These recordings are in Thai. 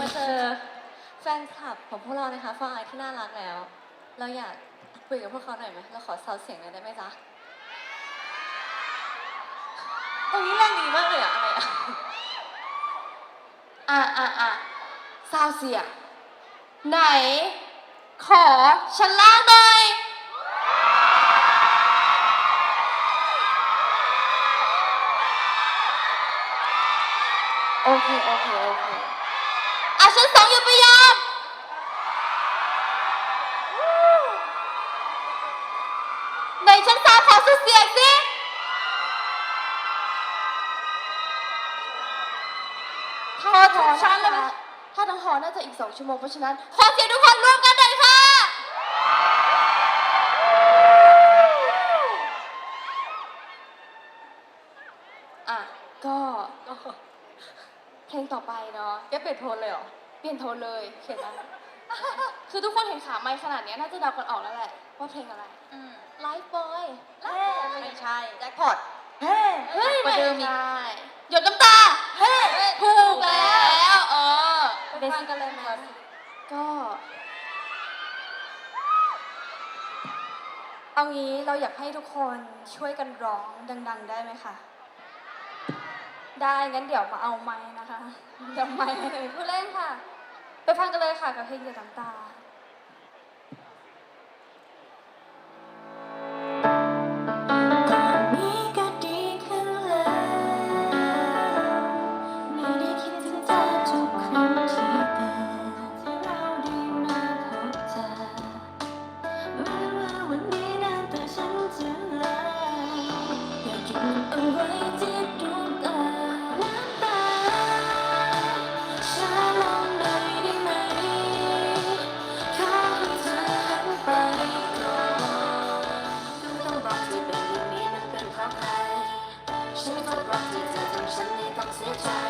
มาเจอแฟนคลับของพวกเรานะคะฟังไอที่น่ารักแล้ว เราอยากคุยกับพวกเขาหน่อยไหมเราขอเซาเสียงหน่อยได้ไหมจ๊ะตรงนี้แรงดีมากเลยอะอะไรอะอะอะอะซาวเสียงไหน ขอชั้นล่างหน่อย โอเค โอเค โอเค อะชั้นสองอย่าไปยอมไหนชั้นสามขอสุดเสียงสิถ้าทั้งชั้นเลยถ้าทั้งหอน่าจะอีกสองชั่วโมงเพราะฉะนั้น ขอเสียงทุกคนร่วมกันหน่อยค่ะอะ ก็ ก็ เพลงต่ อไปเนาะแกเปลี่ยนโทนเลยเหรอ เปลี่ยนโทนเลยเขียนได้คือทุกคนเห็นขาไม้ขนาดเนี้ยน่าจะเดากันออกแล้วแหละว่าเพลงอะไรไลฟ์บอยไม่ใช่แจ็คพอตเฮ้ยกว่าเดิมอีกไใช่หยดน้ำตาเฮ้ถูกแล้วเออไปฟังกันเลยไหมก็เอางี้เราอยากให้ทุกคนช่วยกันร้องดัง ๆ ได้ไหมคะ ได้งั้นเดี๋ยวมาเอาไม้นะคะเดี๋ยวไม้เลยผู้เล่นค่ะ ไปฟังกันเลยค่ะกับเพลงหยดน้ำตาำฉั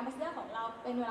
แอมบาสเดอร์ของเราเป็นเวลา